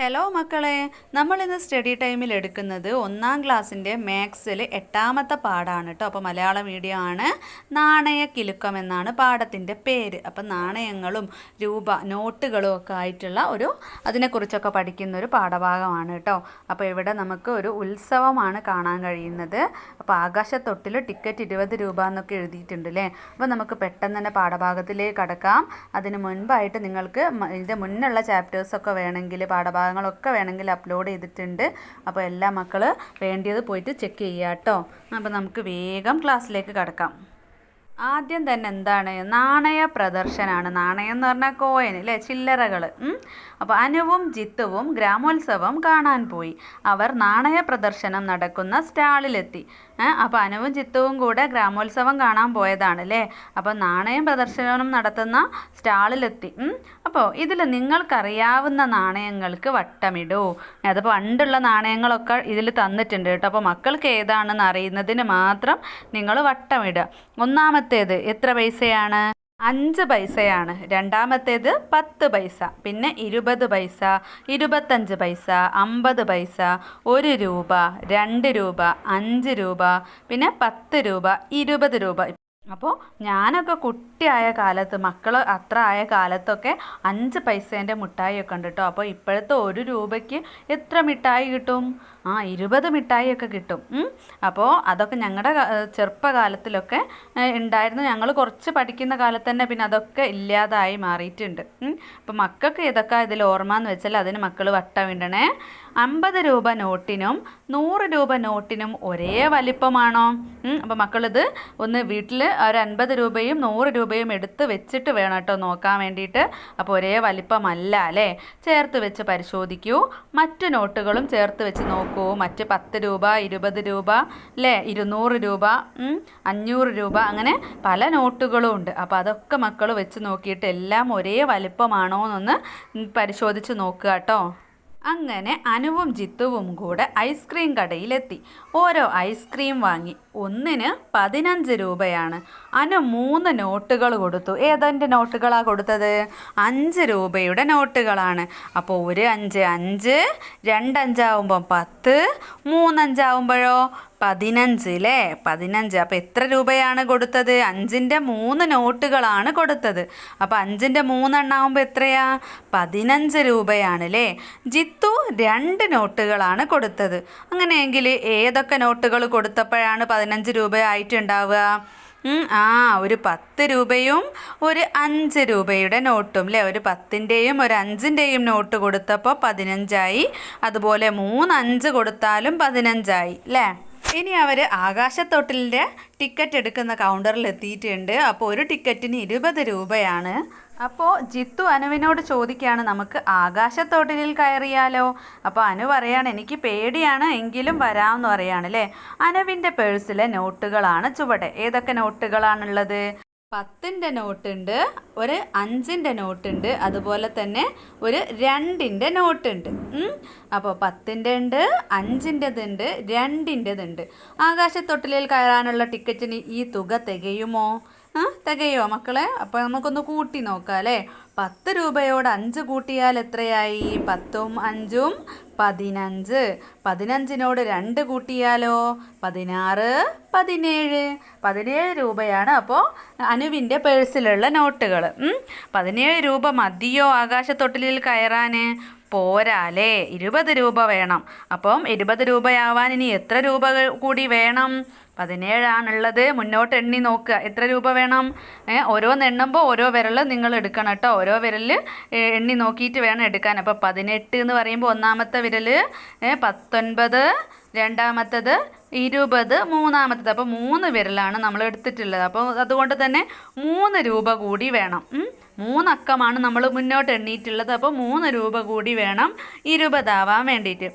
Hello മക്കളെ. നമ്മൾ ഇന്ന് സ്റ്റഡി ടൈമിൽ എടുക്കുന്നത് ഒന്നാം ക്ലാസ്സിന്റെ മാത്സിൽ എട്ടാമത്തെ പാടാണ് കേട്ടോ അപ്പോൾ മലയാള മീഡിയം ആണ് നാണയ കിലുക്കം എന്നാണ് പാഠത്തിന്റെ പേര്. അപ്പം നാണയങ്ങളും രൂപ നോട്ടുകളും ഒക്കെ ആയിട്ടുള്ള ഒരു അതിനെക്കുറിച്ചൊക്കെ പഠിക്കുന്ന ഒരു പാഠഭാഗമാണ് കേട്ടോ അപ്പോൾ ഇവിടെ നമുക്ക് ഒരു ഉത്സവമാണ് കാണാൻ കഴിയുന്നത്. അപ്പോൾ ആകാശത്തൊട്ടിൽ ടിക്കറ്റ് ഇരുപത് രൂപ എന്നൊക്കെ എഴുതിയിട്ടുണ്ട് അല്ലേ അപ്പോൾ നമുക്ക് പെട്ടെന്ന് തന്നെ പാഠഭാഗത്തിലേക്ക് കടക്കാം. അതിന് മുൻപായിട്ട് നിങ്ങൾക്ക് ഇതിന്റെ മുന്നുള്ള ചാപ്റ്റേഴ്സൊക്കെ വേണമെങ്കിൽ പാഠഭാഗങ്ങളൊക്കെ വേണമെങ്കിൽ അപ്ലോഡ് ചെയ്തിട്ടുണ്ട്. അപ്പോൾ എല്ലാ മക്കൾ വേണ്ടിയത് പോയിട്ട് ചെക്ക് ചെയ്യുക കേട്ടോ അപ്പോൾ നമുക്ക് വേഗം ക്ലാസ്സിലേക്ക് കടക്കാം. ആദ്യം തന്നെ എന്താണ്? നാണയ പ്രദർശനമാണ് നാണയം എന്ന് പറഞ്ഞാൽ കോയൻ അല്ലേ ചില്ലറകൾ അപ്പോൾ അനുവും ജിത്തുവും ഗ്രാമോത്സവം കാണാൻ പോയി. അവർ നാണയ പ്രദർശനം നടക്കുന്ന സ്റ്റാളിലെത്തി അപ്പോൾ അനുവും ജിത്തുവും കൂടെ ഗ്രാമോത്സവം കാണാൻ പോയതാണ് അല്ലേ അപ്പോൾ നാണയം പ്രദർശനം നടത്തുന്ന സ്റ്റാളിലെത്തി. അപ്പോൾ ഇതിൽ നിങ്ങൾക്കറിയാവുന്ന നാണയങ്ങൾക്ക് വട്ടമിടൂ. അത് പണ്ടുള്ള നാണയങ്ങളൊക്കെ ഇതിൽ തന്നിട്ടുണ്ട് കേട്ടോ. അപ്പോൾ മക്കൾക്ക് ഏതാണെന്ന് അറിയുന്നതിന് മാത്രം നിങ്ങൾ വട്ടമിടുക. ഒന്നാമത്തേത് എത്ര പൈസയാണ്? അഞ്ച് പൈസയാണ്. രണ്ടാമത്തേത് പത്ത് പൈസ. പിന്നെ ഇരുപത് പൈസ ഇരുപത്തഞ്ച് പൈസ അമ്പത് പൈസ ഒരു രൂപ രണ്ട് രൂപ അഞ്ച് രൂപ പിന്നെ പത്ത് രൂപ ഇരുപത് രൂപ. അപ്പോൾ ഞാനൊക്കെ കുട്ടിയായ കാലത്ത് മക്കൾ അത്ര ആയ കാലത്തൊക്കെ അഞ്ച് പൈസേന്റെ മിഠായിയൊക്കെ ഉണ്ട് കേട്ടോ അപ്പോൾ ഇപ്പോഴത്തെ ഒരു രൂപയ്ക്ക് എത്ര മിഠായി കിട്ടും? ആ ഇരുപത് മിഠായിയൊക്കെ കിട്ടും. അപ്പോൾ അതൊക്കെ ഞങ്ങളുടെ ചെറുപ്പകാലത്തിലൊക്കെ ഉണ്ടായിരുന്നു ഞങ്ങൾ കുറച്ച് പഠിക്കുന്ന കാലത്ത് തന്നെ പിന്നെ അതൊക്കെ ഇല്ലാതായി മാറിയിട്ടുണ്ട്. അപ്പോൾ മക്കൾക്ക് ഇതൊക്കെ ഇതിൽ ഓർമ്മ എന്ന് വെച്ചാൽ അതിന് മക്കൾ വട്ടം വിടണേ അമ്പത് രൂപ നോട്ടിനും നൂറ് രൂപ നോട്ടിനും ഒരേ വലിപ്പമാണോ? അപ്പോൾ മക്കളിത് ഒന്ന് വീട്ടിൽ ഒരു അൻപത് രൂപയും നൂറ് രൂപയും എടുത്ത് വെച്ചിട്ട് വേണം കേട്ടോ നോക്കാൻ വേണ്ടിയിട്ട്. അപ്പോൾ ഒരേ വലിപ്പമല്ല അല്ലേ? ചേർത്ത് വെച്ച് പരിശോധിക്കൂ. മറ്റു നോട്ടുകളും ചേർത്ത് വെച്ച് നോക്കൂ. മറ്റ് പത്ത് രൂപ ഇരുപത് രൂപ അല്ലേ ഇരുന്നൂറ് രൂപ അഞ്ഞൂറ് രൂപ അങ്ങനെ പല നോട്ടുകളും ഉണ്ട്. അപ്പോൾ അതൊക്കെ മക്കൾ വെച്ച് നോക്കിയിട്ട് എല്ലാം ഒരേ വലിപ്പമാണോ എന്നൊന്ന് പരിശോധിച്ച് നോക്കുക കേട്ടോ. അങ്ങനെ അനുവും ജിത്തുവും കൂടെ ഐസ്ക്രീം കടയിലെത്തി. ഓരോ ഐസ്ക്രീം വാങ്ങി. ഒന്നിന് പതിനഞ്ച് രൂപയാണ്. അനു മൂന്ന് നോട്ടുകൾ കൊടുത്തു. ഏതെന്റെ നോട്ടുകളാണ് കൊടുത്തത്? അഞ്ച് രൂപയുടെ നോട്ടുകളാണ്. അപ്പോൾ ഒരു അഞ്ച് അഞ്ച് രണ്ടഞ്ചാവുമ്പം പത്ത് മൂന്നഞ്ചാവുമ്പോഴോ പതിനഞ്ച് അല്ലേ പതിനഞ്ച്. അപ്പോൾ എത്ര രൂപയാണ് കൊടുത്തത്? അഞ്ചിന്റെ മൂന്ന് നോട്ടുകളാണ് കൊടുത്തത്. അപ്പോൾ അഞ്ചിന്റെ മൂന്നെണ്ണാവുമ്പോൾ എത്രയാ? പതിനഞ്ച് രൂപയാണ് അല്ലേ ജിത്തു രണ്ട് നോട്ടുകളാണ് കൊടുത്തത്. അങ്ങനെയെങ്കിൽ ഏതൊക്കെ നോട്ടുകൾ കൊടുത്തപ്പോഴാണ് പതിനഞ്ച് രൂപ ആയിട്ടുണ്ടാവുക ആ ഒരു പത്ത് രൂപയും ഒരു അഞ്ച് രൂപയുടെ നോട്ടും അല്ലേ ഒരു പത്തിന്റെയും ഒരു അഞ്ചിന്റെയും നോട്ട് കൊടുത്തപ്പോൾ പതിനഞ്ചായി. അതുപോലെ മൂന്ന് അഞ്ച് കൊടുത്താലും പതിനഞ്ചായി അല്ലേ ഇനി അവർ ആകാശത്തൊട്ടിലിന്റെ ടിക്കറ്റ് എടുക്കുന്ന കൗണ്ടറിൽ എത്തിയിട്ടുണ്ട്. അപ്പോൾ ഒരു ടിക്കറ്റിന് ഇരുപത് രൂപയാണ്. അപ്പോൾ ജിത്തു അനുവിനോട് ചോദിക്കുകയാണ് നമുക്ക് ആകാശത്തൊട്ടിലിൽ കയറിയാലോ? അപ്പോൾ അനു പറയാണ് എനിക്ക് പേടിയാണ് എങ്കിലും വരാമെന്ന് പറയാണ് അല്ലേ? അനുവിന്റെ പേഴ്സിലെ നോട്ടുകളാണ് ചുവടെ. ഏതൊക്കെ നോട്ടുകളാണുള്ളത്? പത്തിന്റെ നോട്ടുണ്ട് ഒരു അഞ്ചിന്റെ നോട്ടുണ്ട് അതുപോലെ തന്നെ ഒരു രണ്ടിന്റെ നോട്ടുണ്ട്. അപ്പോൾ പത്തിന്റെ ഉണ്ട് അഞ്ചിന്റെതുണ്ട് രണ്ടിന്റെതുണ്ട് ആകാശത്തൊട്ടിലിൽ കയറാനുള്ള ടിക്കറ്റിന് ഈ തുക തികയുമോ? തികയോ മക്കളെ? അപ്പോൾ നമുക്കൊന്ന് കൂട്ടി നോക്കാം അല്ലേ? പത്ത് രൂപയോട് അഞ്ച് കൂട്ടിയാൽ എത്രയായി? പത്തും അഞ്ചും പതിനഞ്ച്. പതിനഞ്ചിനോട് രണ്ട് കൂട്ടിയാലോ? പതിനാറ് പതിനേഴ്. പതിനേഴ് രൂപയാണ് അപ്പോൾ അനുവിന്റെ പേഴ്സിലുള്ള നോട്ടുകൾ. പതിനേഴ് രൂപ മതിയോ ആകാശത്തൊട്ടിലിൽ കയറാൻ? പോരാലേ ഇരുപത് രൂപ വേണം. അപ്പം ഇരുപത് രൂപയാവാൻ ഇനി എത്ര രൂപ കൂടി വേണം? പതിനേഴാണുള്ളത്. മുന്നോട്ട് എണ്ണി നോക്കുക. എത്ര രൂപ വേണം? ഓരോ ഓരോന്ന് എണ്ണുമ്പോൾ ഓരോ വിരൽ നിങ്ങൾ എടുക്കണം കേട്ടോ. ഓരോ വിരൽ എണ്ണി നോക്കിയിട്ട് വേണം എടുക്കാൻ. അപ്പോൾ പതിനെട്ട് എന്ന് പറയുമ്പോൾ ഒന്നാമത്തെ വിരൽ പത്തൊൻപത് രണ്ടാമത്തത് ഇരുപത് മൂന്നാമത്തത്. അപ്പോൾ മൂന്ന് വിരലാണ് നമ്മൾ എടുത്തിട്ടുള്ളത്. അപ്പോൾ അതുകൊണ്ട് തന്നെ മൂന്ന് രൂപ കൂടി വേണം. മൂന്നക്കമാണ് നമ്മൾ മുന്നോട്ട് എണ്ണിയിട്ടുള്ളത്. അപ്പോൾ മൂന്ന് രൂപ കൂടി വേണം ഇരുപതാവാൻ വേണ്ടിയിട്ട്.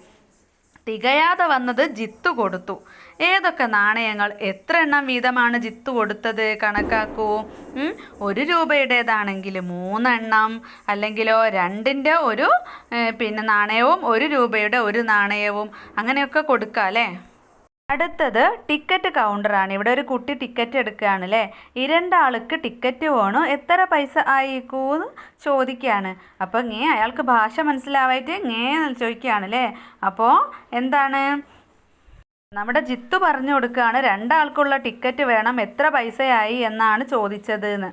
തികയാതെ വന്നത് ജിത്തു കൊടുത്തു. ഏതൊക്കെ നാണയങ്ങൾ എത്ര എണ്ണം വീതമാണ് ജിത്തു കൊടുത്തത് കണക്കാക്കൂ? ഒരു രൂപയുടേതാണെങ്കിൽ മൂന്നെണ്ണം അല്ലെങ്കിലോ രണ്ടിന്റെ ഒരു പിന്നെ നാണയവും ഒരു രൂപയുടെ ഒരു നാണയവും അങ്ങനെയൊക്കെ കൊടുക്കാം അല്ലേ? അടുത്തത് ടിക്കറ്റ് കൗണ്ടറാണ്. ഇവിടെ ഒരു കുട്ടി ടിക്കറ്റ് എടുക്കുകയാണ് അല്ലേ? ഇരണ്ടാൾക്ക് ടിക്കറ്റ് വേണം? എത്ര പൈസ ആയിക്കൂന്ന് ചോദിക്കുകയാണ്. അപ്പോൾ ഇങ്ങേ അയാൾക്ക് ഭാഷ മനസ്സിലാവായിട്ട് ഇങ്ങേ ചോദിക്കുകയാണ് അല്ലേ? അപ്പോൾ എന്താണ്? നമ്മുടെ ജിത്തു പറഞ്ഞു കൊടുക്കുകയാണ് രണ്ടാൾക്കുള്ള ടിക്കറ്റ് വേണം എത്ര പൈസയായി എന്നാണ് ചോദിച്ചത് എന്ന്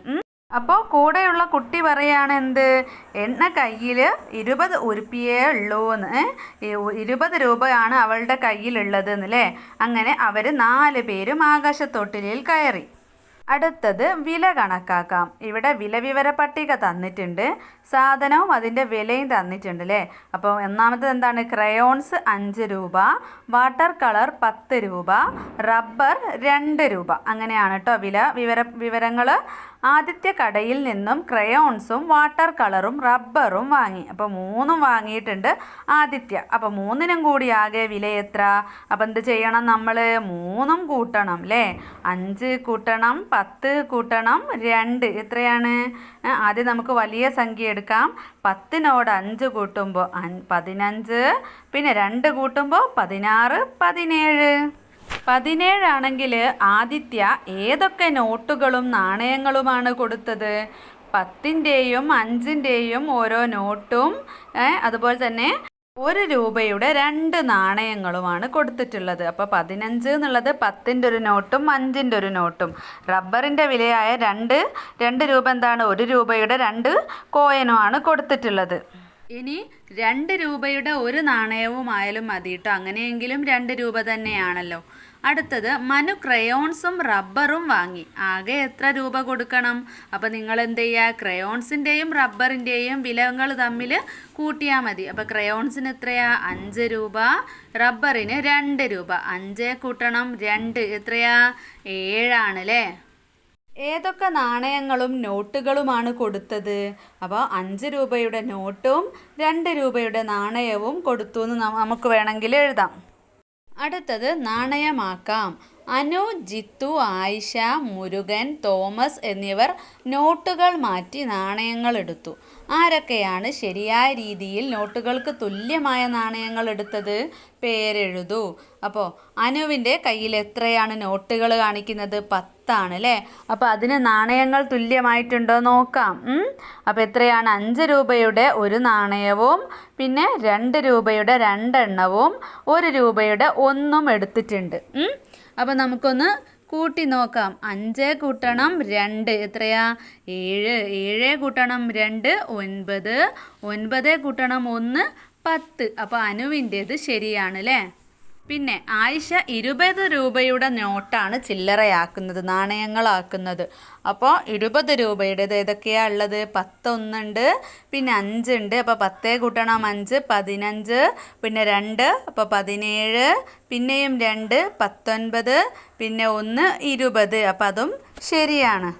അപ്പോൾ കൂടെയുള്ള കുട്ടി പറയാണ് എന്ത്? എണ്ണ കയ്യിൽ ഇരുപത് ഉരുപ്പിയേ ഉള്ളൂ എന്ന് ഇരുപത് രൂപയാണ് അവളുടെ കയ്യിലുള്ളത് എന്നല്ലേ അങ്ങനെ അവർ നാല് പേരും ആകാശത്തൊട്ടിലിൽ കയറി. അടുത്തത് വില കണക്കാക്കാം. ഇവിടെ വില വിവര പട്ടിക തന്നിട്ടുണ്ട്. സാധനവും അതിന്റെ വിലയും തന്നിട്ടുണ്ട് അല്ലേ അപ്പോൾ ഒന്നാമത്തത് എന്താണ്? ക്രയോൺസ് അഞ്ച് രൂപ വാട്ടർ കളർ പത്ത് രൂപ റബ്ബർ രണ്ട് രൂപ. അങ്ങനെയാണ് കേട്ടോ വില വിവര വിവരങ്ങൾ. ആദ്യത്തെ കടയിൽ നിന്നും ക്രയോൺസും വാട്ടർ കളറും റബ്ബറും വാങ്ങി. അപ്പോൾ മൂന്നും വാങ്ങിയിട്ടുണ്ട് ആദിത്യ അപ്പോൾ മൂന്നിനും കൂടി ആകെ വില എത്ര? അപ്പോൾ എന്ത് ചെയ്യണം നമ്മൾ? മൂന്നും കൂട്ടണം അല്ലേ അഞ്ച് കൂട്ടണം പത്ത് കൂട്ടണം രണ്ട്. എത്രയാണ്? ആദ്യം നമുക്ക് വലിയ സംഖ്യ എടുക്കാം. പത്തിനോട് അഞ്ച് കൂട്ടുമ്പോൾ പതിനഞ്ച്. പിന്നെ രണ്ട് കൂട്ടുമ്പോൾ പതിനാറ് പതിനേഴ്. പതിനേഴാണെങ്കിൽ ആദിത്യ ഏതൊക്കെ നോട്ടുകളും നാണയങ്ങളുമാണ് കൊടുത്തത്? പത്തിന്റെയും അഞ്ചിന്റെയും ഓരോ നോട്ടും അതുപോലെ തന്നെ ഒരു രൂപയുടെ രണ്ട് നാണയങ്ങളുമാണ് കൊടുത്തിട്ടുള്ളത്. അപ്പോൾ പതിനഞ്ച് എന്നുള്ളത് പത്തിന്റെ ഒരു നോട്ടും അഞ്ചിന്റെ ഒരു നോട്ടും. റബ്ബറിന്റെ വിലയായ രണ്ട് രണ്ട് രൂപ എന്താണ്? ഒരു രൂപയുടെ രണ്ട് കോയനുമാണ് കൊടുത്തിട്ടുള്ളത്. ഇനി രണ്ട് രൂപയുടെ ഒരു നാണയവുമായാലും മതി കേട്ടോ അങ്ങനെയെങ്കിലും രണ്ട് രൂപ തന്നെയാണല്ലോ. അടുത്തത് മനു ക്രയോൺസും റബ്ബറും വാങ്ങി. ആകെ എത്ര രൂപ കൊടുക്കണം? അപ്പോൾ നിങ്ങൾ എന്ത് ചെയ്യുക ക്രയോൺസിന്റെയും റബ്ബറിന്റെയും വിലകൾ തമ്മിൽ കൂട്ടിയാൽ മതി. അപ്പോൾ ക്രയോൺസിന് എത്രയാ? അഞ്ച് രൂപ. റബ്ബറിന് രണ്ട് രൂപ. അഞ്ച് കൂട്ടണം. രണ്ട് എത്രയാ? ഏഴാണ് അല്ലേ ഏതൊക്കെ നാണയങ്ങളും നോട്ടുകളുമാണ് കൊടുത്തത്? അപ്പോൾ അഞ്ച് രൂപയുടെ നോട്ടും രണ്ട് രൂപയുടെ നാണയവും കൊടുത്തു എന്ന് നമുക്ക് വേണമെങ്കിൽ എഴുതാം. അടുത്തത് നാണയമാക്കാം. അനു ജിത്തു ആയിഷ മുരുകൻ തോമസ് എന്നിവർ നോട്ടുകൾ മാറ്റി നാണയങ്ങൾ എടുത്തു. ആരൊക്കെയാണ് ശരിയായ രീതിയിൽ നോട്ടുകൾക്ക് തുല്യമായ നാണയങ്ങൾ എടുത്തത്? പേരെഴുതൂ. അപ്പോൾ അനുവിന്റെ കയ്യിൽ എത്രയാണ് നോട്ടുകൾ കാണിക്കുന്നത്? പത്താണ് അല്ലേ? അപ്പോൾ അതിന് നാണയങ്ങൾ തുല്യമായിട്ടുണ്ടോ നോക്കാം. അപ്പോൾ എത്രയാണ്? അഞ്ച് രൂപയുടെ ഒരു നാണയവും പിന്നെ രണ്ട് രൂപയുടെ രണ്ടെണ്ണവും ഒരു രൂപയുടെ ഒന്നും എടുത്തിട്ടുണ്ട്. അപ്പോൾ നമുക്കൊന്ന് കൂട്ടി നോക്കാം. അഞ്ച് കൂട്ടണം രണ്ട്. എത്രയാ? ഏഴ്. ഏഴ് കൂട്ടണം രണ്ട് ഒൻപത്. ഒൻപത് കൂട്ടണം ഒന്ന് പത്ത്. അപ്പോൾ അനുവിന്റേത് ശരിയാണ് അല്ലേ? പിന്നെ ആയിഷ ഇരുപത് രൂപയുടെ നോട്ടാണ് ചില്ലറയാക്കുന്നത് നാണയങ്ങളാക്കുന്നത്. അപ്പോൾ ഇരുപത് രൂപയുടേത് ഏതൊക്കെയാണ് ഉള്ളത്? പത്തൊന്നുണ്ട് പിന്നെ അഞ്ചുണ്ട് അപ്പോൾ പത്തേ കൂട്ടണം അഞ്ച് പതിനഞ്ച് പിന്നെ രണ്ട് അപ്പോൾ പതിനേഴ് പിന്നെയും രണ്ട് പത്തൊൻപത് പിന്നെ ഒന്ന് ഇരുപത്. അപ്പം അതും ശരിയാണ്.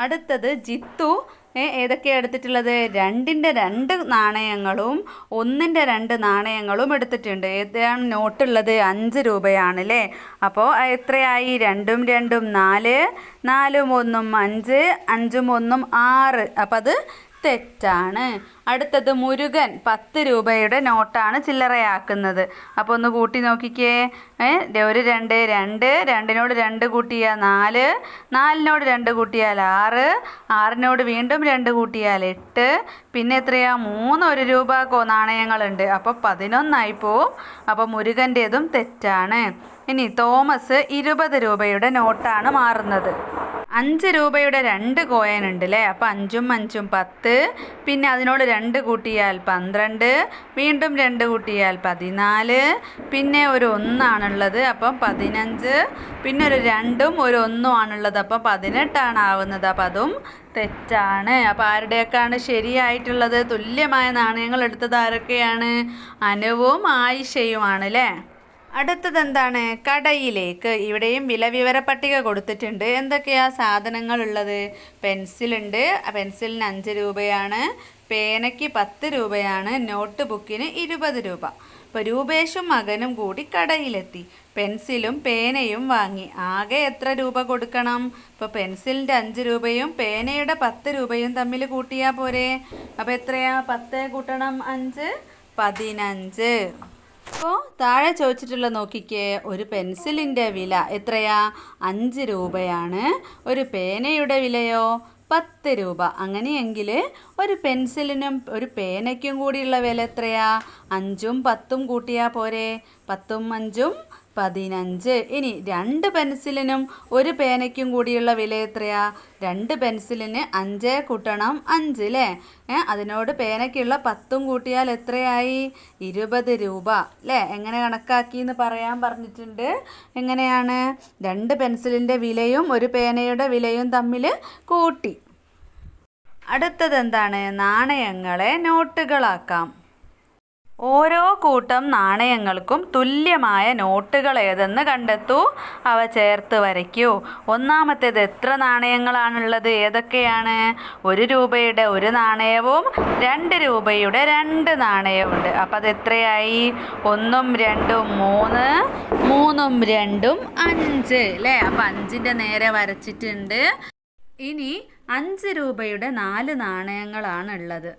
അടുത്തത് ജിത്തു. ഏതൊക്കെയാണ് എടുത്തിട്ടുള്ളത്? രണ്ടിന്റെ രണ്ട് നാണയങ്ങളും ഒന്നിന്റെ രണ്ട് നാണയങ്ങളും എടുത്തിട്ടുണ്ട്. ഏതാണ് നോട്ടുള്ളത്? അഞ്ച് രൂപയാണ് അല്ലേ അപ്പോൾ എത്രയായി? രണ്ടും രണ്ടും നാല് നാലും ഒന്നും അഞ്ച് അഞ്ചും ഒന്നും ആറ്. അപ്പം അത് തെറ്റാണ്. അടുത്തത് മുരുകൻ പത്ത് രൂപയുടെ നോട്ടാണ് ചില്ലറയാക്കുന്നത്. അപ്പോൾ ഒന്ന് കൂട്ടി നോക്കിക്കേ. ഒരു രണ്ട് രണ്ട് രണ്ടിനോട് രണ്ട് കൂട്ടിയാൽ നാല് നാലിനോട് രണ്ട് കൂട്ടിയാൽ ആറ് ആറിനോട് വീണ്ടും രണ്ട് കൂട്ടിയാൽ എട്ട്. പിന്നെ എത്രയാ? മൂന്ന് ഒരു രൂപ നാണയങ്ങളുണ്ട്. അപ്പോൾ പതിനൊന്നായി പോവും അപ്പോൾ മുരുകന്റേതും തെറ്റാണ്. ഇനി തോമസ് ഇരുപത് രൂപയുടെ നോട്ടാണ് മാറുന്നത്. അഞ്ച് രൂപയുടെ രണ്ട് കോയൻ ഉണ്ട് അല്ലേ അപ്പോൾ അഞ്ചും അഞ്ചും പത്ത്. പിന്നെ അതിനോട് രണ്ട് കൂട്ടിയാൽ പന്ത്രണ്ട്. വീണ്ടും രണ്ട് കൂട്ടിയാൽ പതിനാല്. പിന്നെ ഒരു ഒന്നാണുള്ളത് അപ്പം പതിനഞ്ച്. പിന്നെ ഒരു രണ്ടും ഒരു ഒന്നും ആണുള്ളത് അപ്പം പതിനെട്ടാണ് ആവുന്നത് അപ്പം അതും തെറ്റാണ്. അപ്പോൾ ആരുടെയൊക്കെയാണ് ശരിയായിട്ടുള്ളത്? തുല്യമായ നാണയങ്ങൾ എടുത്തത് ആരൊക്കെയാണ്? അനുവും ആയിഷയുമാണ് അല്ലേ? അടുത്തത് എന്താണ് കടയിലേക്ക്. ഇവിടെയും വില വിവര പട്ടിക കൊടുത്തിട്ടുണ്ട്. എന്തൊക്കെയാ സാധനങ്ങൾ ഉള്ളത് പെൻസിലുണ്ട് പെൻസിലിന് അഞ്ച് രൂപയാണ്. പേനയ്ക്ക് പത്ത് രൂപയാണ്. നോട്ട് ബുക്കിന് ഇരുപത് രൂപ. അപ്പോൾ രൂപേഷും മകനും കൂടി കടയിലെത്തി. പെൻസിലും പേനയും വാങ്ങി. ആകെ എത്ര രൂപ കൊടുക്കണം? ഇപ്പോൾ പെൻസിലിന്റെ അഞ്ച് രൂപയും പേനയുടെ പത്ത് രൂപയും തമ്മിൽ കൂട്ടിയാൽ പോരെ. അപ്പോൾ എത്രയാ? പത്ത് കൂട്ടണം അഞ്ച്? പതിനഞ്ച്. അപ്പോൾ താഴെ ചോദിച്ചിട്ടുള്ള നോക്കിക്കേ ഒരു പെൻസിലിന്റെ വില എത്രയാ? അഞ്ച് രൂപയാണ്. ഒരു പേനയുടെ വിലയോ? പത്ത് രൂപ. അങ്ങനെയെങ്കിൽ ഒരു പെൻസിലിനും ഒരു പേനയ്ക്കും കൂടിയുള്ള വില എത്രയാ? അഞ്ചും പത്തും കൂട്ടിയാൽ പോരെ. പത്തും അഞ്ചും പതിനഞ്ച്. ഇനി രണ്ട് പെൻസിലിനും ഒരു പേനയ്ക്കും കൂടിയുള്ള വില എത്രയാ? രണ്ട് പെൻസിലിന് അഞ്ച് കൂട്ടണം അഞ്ച് അല്ലേ അതിനോട് പേനയ്ക്കുള്ള പത്തും കൂട്ടിയാൽ എത്രയായി? ഇരുപത് രൂപ അല്ലേ എങ്ങനെ കണക്കാക്കി എന്ന് പറയാൻ പറഞ്ഞിട്ടുണ്ട്. എങ്ങനെയാണ്? രണ്ട് പെൻസിലിന്റെ വിലയും ഒരു പേനയുടെ വിലയും തമ്മിൽ കൂട്ടി. അടുത്തത് എന്താണ് നാണയങ്ങളെ നോട്ടുകളാക്കാം. ഓരോ കൂട്ടം നാണയങ്ങൾക്കും തുല്യമായ നോട്ടുകൾ ഏതെന്ന് കണ്ടെത്തൂ. അവ ചേർത്ത് വരയ്ക്കൂ. ഒന്നാമത്തേത് എത്ര നാണയങ്ങളാണുള്ളത്? ഏതൊക്കെയാണ്? ഒരു രൂപയുടെ ഒരു നാണയവും രണ്ട് രൂപയുടെ രണ്ട് നാണയവുമുണ്ട് അപ്പം അത് എത്രയായി? ഒന്നും രണ്ടും മൂന്ന് മൂന്നും രണ്ടും അഞ്ച്. അല്ലേ അപ്പം അഞ്ചിന്റെ നേരെ വരച്ചിട്ടുണ്ട്. ഇനി അഞ്ച് രൂപയുടെ നാല് നാണയങ്ങളാണ് ഉള്ളത്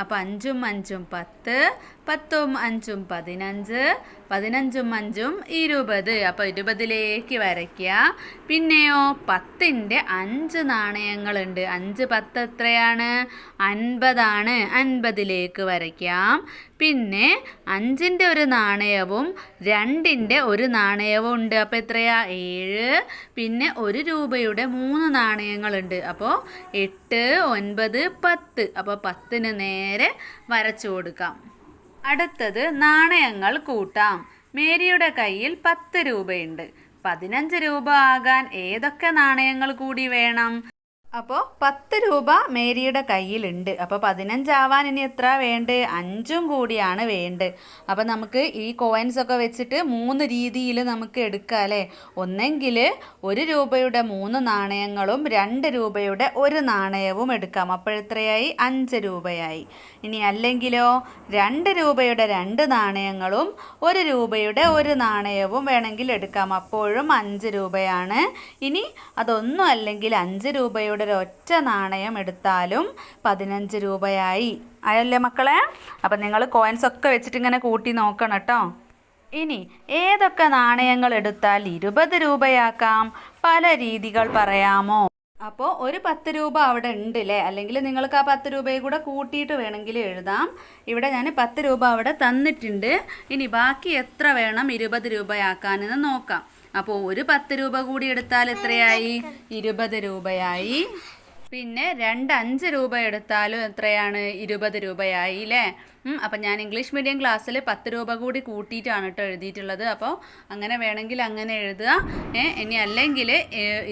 അപ്പം അഞ്ചും അഞ്ചും പത്ത് പത്തും അഞ്ചും പതിനഞ്ച് പതിനഞ്ചും അഞ്ചും ഇരുപത്. അപ്പോൾ ഇരുപതിലേക്ക് വരയ്ക്കുക. പിന്നെയോ പത്തിന്റെ അഞ്ച് നാണയങ്ങളുണ്ട്. അഞ്ച് പത്ത് എത്രയാണ്? അൻപതാണ്. അൻപതിലേക്ക് വരയ്ക്കാം. പിന്നെ അഞ്ചിന്റെ ഒരു നാണയവും രണ്ടിന്റെ ഒരു നാണയവും ഉണ്ട്. അപ്പോൾ എത്രയാ? ഏഴ്. പിന്നെ ഒരു രൂപയുടെ മൂന്ന് നാണയങ്ങളുണ്ട്. അപ്പോൾ എട്ട് ഒൻപത് പത്ത്. അപ്പോൾ പത്തിന് നേരെ വരച്ചു കൊടുക്കാം. അടുത്തത് നാണയങ്ങൾ കൂട്ടാം. മേരിയുടെ കയ്യിൽ പത്ത് രൂപയുണ്ട്. പതിനഞ്ച് രൂപ ആകാൻ ഏതൊക്കെ നാണയങ്ങൾ കൂടി വേണം? അപ്പോൾ പത്ത് രൂപ മേരിയുടെ കയ്യിലുണ്ട്. അപ്പോൾ പതിനഞ്ചാവാൻ ഇനി എത്ര വേണ്ട? അഞ്ചും കൂടിയാണ് വേണ്ടത് അപ്പോൾ നമുക്ക് ഈ കോയിൻസ് ഒക്കെ വെച്ചിട്ട് മൂന്ന് രീതിയിൽ നമുക്ക് എടുക്കാം അല്ലേ? ഒന്നെങ്കിൽ ഒരു രൂപയുടെ മൂന്ന് നാണയങ്ങളും രണ്ട് രൂപയുടെ ഒരു നാണയവും എടുക്കാം. അപ്പോഴെത്രയായി അഞ്ച് രൂപയായി. ഇനി അല്ലെങ്കിലോ രണ്ട് രൂപയുടെ രണ്ട് നാണയങ്ങളും ഒരു രൂപയുടെ ഒരു നാണയവും വേണമെങ്കിൽ എടുക്കാം. അപ്പോഴും അഞ്ച് രൂപയാണ്. ഇനി അതൊന്നും അല്ലെങ്കിൽ അഞ്ച് രൂപയുടെ ഒരു ഒറ്റ നാണയം എടുത്താലും പതിനഞ്ച് രൂപയായി. അയല്ലേ മക്കളെ? അപ്പം നിങ്ങൾ കോയിൻസ് ഒക്കെ വെച്ചിട്ട് ഇങ്ങനെ കൂട്ടി നോക്കണം കേട്ടോ ഇനി ഏതൊക്കെ നാണയങ്ങൾ എടുത്താൽ ഇരുപത് രൂപയാക്കാം? പല രീതികൾ പറയാമോ? അപ്പോൾ ഒരു പത്ത് രൂപ അവിടെ ഉണ്ട് അല്ലേ അല്ലെങ്കിൽ നിങ്ങൾക്ക് ആ പത്ത് രൂപയെ കൂടെ കൂട്ടിയിട്ട് വേണമെങ്കിൽ എഴുതാം. ഇവിടെ ഞാൻ പത്ത് രൂപ അവിടെ തന്നിട്ടുണ്ട്. ഇനി ബാക്കി എത്ര വേണം ഇരുപത് രൂപയാക്കാനെന്ന് നോക്കാം. അപ്പോൾ ഒരു പത്ത് രൂപ കൂടി എടുത്താൽ എത്രയായി? ഇരുപത് രൂപയായി. പിന്നെ രണ്ട് അഞ്ച് രൂപ എടുത്താലും എത്രയാണ്? ഇരുപത് രൂപയായി അല്ലേ അപ്പം ഞാൻ ഇംഗ്ലീഷ് മീഡിയം ക്ലാസ്സിൽ പത്ത് രൂപ കൂടി കൂട്ടിയിട്ടാണ് കേട്ടോ എഴുതിയിട്ടുള്ളത്. അപ്പോൾ അങ്ങനെ വേണമെങ്കിൽ അങ്ങനെ എഴുതുക. ഏ, ഇനി അല്ലെങ്കിൽ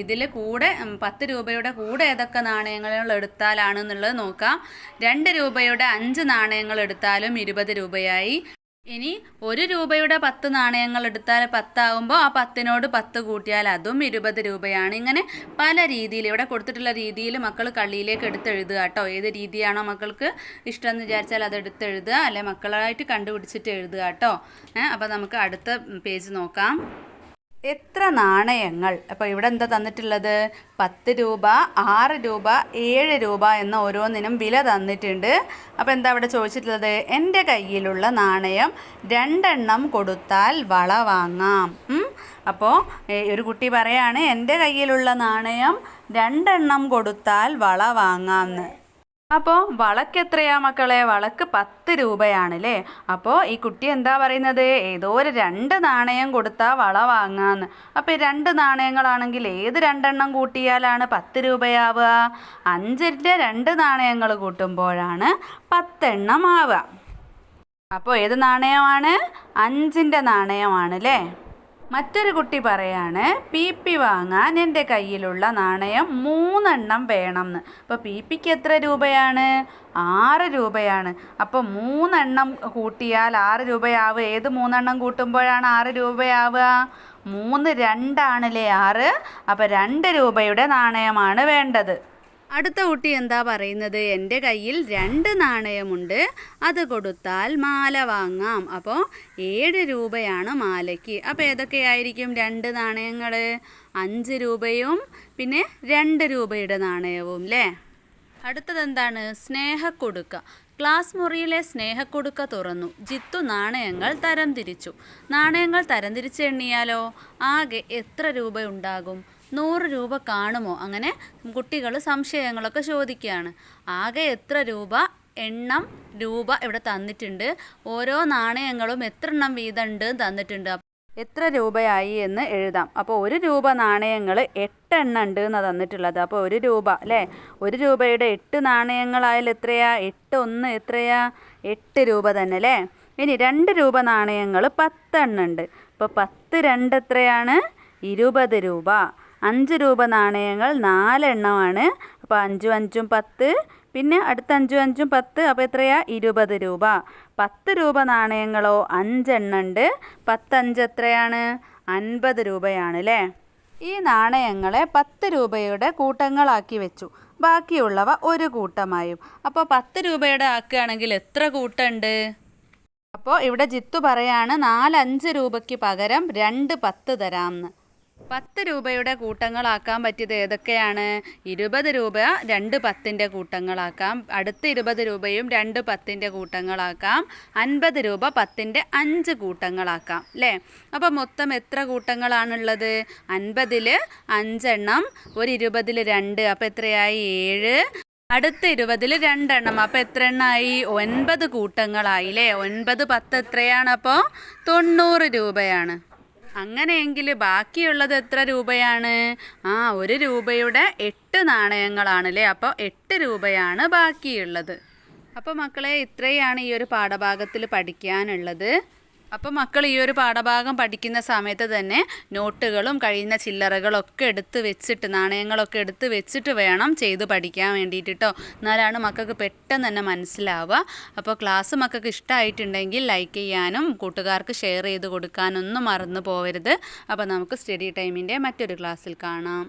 ഇതിൽ കൂടെ പത്ത് രൂപയുടെ കൂടെ ഏതൊക്കെ നാണയങ്ങൾ എടുത്താലാണെന്നുള്ളത് നോക്കാം. രണ്ട് രൂപയുടെ അഞ്ച് നാണയങ്ങൾ എടുത്താലും ഇരുപത് രൂപയായി. ഇനി ഒരു രൂപയുടെ പത്ത് നാണയങ്ങൾ എടുത്താൽ പത്താവുമ്പോൾ ആ പത്തിനോട് പത്ത് കൂട്ടിയാൽ അതും ഇരുപത് രൂപയാണ്. ഇങ്ങനെ പല രീതിയിൽ ഇവിടെ കൊടുത്തിട്ടുള്ള രീതിയിൽ മക്കൾ കള്ളിയിലേക്ക് എടുത്തെഴുതുക കേട്ടോ. ഏത് രീതിയാണോ മക്കൾക്ക് ഇഷ്ടം എന്ന് വിചാരിച്ചാൽ അത് എടുത്തെഴുതുക അല്ലെ മക്കളായിട്ട് കണ്ടുപിടിച്ചിട്ട് എഴുതുക കേട്ടോ. അപ്പോൾ നമുക്ക് അടുത്ത പേജ് നോക്കാം. എത്ര നാണയങ്ങൾ? അപ്പോൾ ഇവിടെ എന്താ തന്നിട്ടുള്ളത്? പത്ത് രൂപ ആറ് രൂപ ഏഴ് രൂപ എന്ന ഓരോന്നിനും വില തന്നിട്ടുണ്ട്. അപ്പോൾ എന്താ ഇവിടെ ചോദിച്ചിട്ടുള്ളത്? എന്റെ കയ്യിലുള്ള നാണയം രണ്ടെണ്ണം കൊടുത്താൽ വള വാങ്ങാം. അപ്പോൾ ഒരു കുട്ടി പറയാണ് എന്റെ കയ്യിലുള്ള നാണയം രണ്ടെണ്ണം കൊടുത്താൽ വള വാങ്ങാമെന്ന് അപ്പോൾ വളക്ക് എത്രയാ മക്കളെ? വളക്ക് പത്ത് രൂപയാണല്ലേ? അപ്പോൾ ഈ കുട്ടി എന്താ പറയുന്നത്? ഏതോ ഒരു രണ്ട് നാണയം കൊടുത്താൽ വള വാങ്ങാന്ന്. അപ്പോൾ രണ്ട് നാണയങ്ങളാണെങ്കിൽ ഏത് രണ്ടെണ്ണം കൂട്ടിയാലാണ് പത്ത് രൂപയാവുക? അഞ്ചിന്റെ രണ്ട് നാണയങ്ങൾ കൂട്ടുമ്പോഴാണ് പത്തെണ്ണം ആവുക. അപ്പോൾ ഏത് നാണയമാണ്? അഞ്ചിന്റെ നാണയമാണ് അല്ലേ മറ്റൊരു കുട്ടി പറയാണ് പി പി വാങ്ങാൻ എന്റെ കയ്യിലുള്ള നാണയം മൂന്നെണ്ണം വേണം എന്ന് അപ്പോൾ പി പിക്ക് എത്ര രൂപയാണ്? ആറ് രൂപയാണ്. അപ്പോൾ മൂന്നെണ്ണം കൂട്ടിയാൽ ആറ് രൂപയാവുക ഏത് മൂന്നെണ്ണം കൂട്ടുമ്പോഴാണ് ആറ് രൂപയാവുക? മൂന്ന് രണ്ടാണല്ലേ ആറ്? അപ്പോൾ രണ്ട് രൂപയുടെ നാണയമാണ് വേണ്ടത്. അടുത്ത കുട്ടി എന്താ പറയുന്നത്? എന്റെ കയ്യിൽ രണ്ട് നാണയമുണ്ട്. അത് കൊടുത്താൽ മാല വാങ്ങാം. അപ്പോൾ ഏഴ് രൂപയാണ് മാലയ്ക്ക്. അപ്പോൾ ഏതൊക്കെയായിരിക്കും രണ്ട് നാണയങ്ങൾ? അഞ്ച് രൂപയും പിന്നെ രണ്ട് രൂപയുടെ നാണയവും അല്ലേ അടുത്തത് എന്താണ്? സ്നേഹക്കൊടുക്ക. ക്ലാസ് മുറിയിലെ സ്നേഹക്കൊടുക്ക തുറന്നു. ജിത്തു നാണയങ്ങൾ തരംതിരിച്ചു. നാണയങ്ങൾ തരംതിരിച്ച് എണ്ണിയാലോ? ആകെ എത്ര രൂപ ഉണ്ടാകും നൂറ് രൂപ കാണുമോ? അങ്ങനെ കുട്ടികൾ സംശയങ്ങളൊക്കെ ചോദിക്കുകയാണ്. ആകെ എത്ര രൂപ എണ്ണം രൂപ ഇവിടെ തന്നിട്ടുണ്ട്? ഓരോ നാണയങ്ങളും എത്ര എണ്ണം വീതമുണ്ട് തന്നിട്ടുണ്ട്. എത്ര രൂപയായി എന്ന് എഴുതാം. അപ്പോൾ ഒരു രൂപ നാണയങ്ങൾ എട്ട് എണ്ണം ഉണ്ട് എന്നാണ് തന്നിട്ടുള്ളത്. അപ്പോൾ ഒരു രൂപ അല്ലേ? ഒരു രൂപയുടെ എട്ട് നാണയങ്ങളായാൽ എത്രയാ? എട്ട് ഒന്ന് എത്രയാ? എട്ട് രൂപ തന്നെ അല്ലേ? ഇനി രണ്ട് രൂപ നാണയങ്ങൾ പത്തെണ്ണം ഉണ്ട്. അപ്പോൾ പത്ത് രണ്ട് എത്രയാണ്? ഇരുപത് രൂപ. അഞ്ച് രൂപ നാണയങ്ങൾ നാലെണ്ണമാണ്. അപ്പോൾ അഞ്ചും അഞ്ചും പത്ത്. പിന്നെ അടുത്ത അഞ്ചും അഞ്ചും പത്ത് അപ്പോൾ എത്രയാ? ഇരുപത് രൂപ. പത്ത് രൂപ നാണയങ്ങളോ അഞ്ചെണ്ണം ഉണ്ട്. പത്തഞ്ച് എത്രയാണ്? അൻപത് രൂപയാണ് അല്ലേ ഈ നാണയങ്ങളെ പത്ത് രൂപയുടെ കൂട്ടങ്ങളാക്കി വെച്ചു. ബാക്കിയുള്ളവ ഒരു കൂട്ടമായും. അപ്പോൾ പത്ത് രൂപയുടെ ആക്കുകയാണെങ്കിൽ എത്ര കൂട്ടമുണ്ട് അപ്പോൾ ഇവിടെ ജിത്തു പറയാണ് നാലഞ്ച് രൂപയ്ക്ക് പകരം രണ്ട് പത്ത് തരാമെന്ന് പത്ത് രൂപയുടെ കൂട്ടങ്ങളാക്കാൻ പറ്റിയത് ഏതൊക്കെയാണ്? ഇരുപത് രൂപ രണ്ട് പത്തിന്റെ കൂട്ടങ്ങളാക്കാം. അടുത്ത ഇരുപത് രൂപയും രണ്ട് പത്തിന്റെ കൂട്ടങ്ങളാക്കാം. അൻപത് രൂപ പത്തിന്റെ അഞ്ച് കൂട്ടങ്ങളാക്കാം അല്ലേ അപ്പോൾ മൊത്തം എത്ര കൂട്ടങ്ങളാണുള്ളത്? അൻപതിൽ അഞ്ചെണ്ണം ഒരു ഇരുപതിൽ രണ്ട് അപ്പോൾ എത്രയായി? ഏഴ്. അടുത്ത ഇരുപതിൽ രണ്ടെണ്ണം അപ്പം എത്ര എണ്ണമായി ഒൻപത് കൂട്ടങ്ങളായി അല്ലേ ഒൻപത് പത്ത് എത്രയാണ് അപ്പോൾ തൊണ്ണൂറ് രൂപയാണ്. അങ്ങനെയെങ്കിൽ ബാക്കിയുള്ളത് എത്ര രൂപയാണ്? ആ ഒരു രൂപയുടെ എട്ട് നാണയങ്ങളാണ് അല്ലേ അപ്പോൾ എട്ട് രൂപയാണ് ബാക്കിയുള്ളത്. അപ്പോൾ മക്കളെ ഇത്രയാണ് ഈ ഒരു പാഠഭാഗത്തിൽ പഠിക്കാനുള്ളത്. അപ്പോൾ മക്കൾ ഈ ഒരു പാഠഭാഗം പഠിക്കുന്ന സമയത്ത് തന്നെ നോട്ടുകളും കഴിയുന്ന ചില്ലറകളൊക്കെ എടുത്ത് വെച്ചിട്ട് നാണയങ്ങളൊക്കെ എടുത്ത് വെച്ചിട്ട് വേണം ചെയ്ത് പഠിക്കാൻ വേണ്ടിയിട്ട് കേട്ടോ എന്നാലാണ് മക്കൾക്ക് പെട്ടെന്ന് തന്നെ മനസ്സിലാവുക. അപ്പോൾ ക്ലാസ് മക്കൾക്ക് ഇഷ്ടമായിട്ടുണ്ടെങ്കിൽ ലൈക്ക് ചെയ്യാനും കൂട്ടുകാർക്ക് ഷെയർ ചെയ്ത് കൊടുക്കാനൊന്നും മറന്നു പോകരുത് അപ്പോൾ നമുക്ക് സ്റ്റഡി ടൈമിന്റെ മറ്റൊരു ക്ലാസ്സിൽ കാണാം.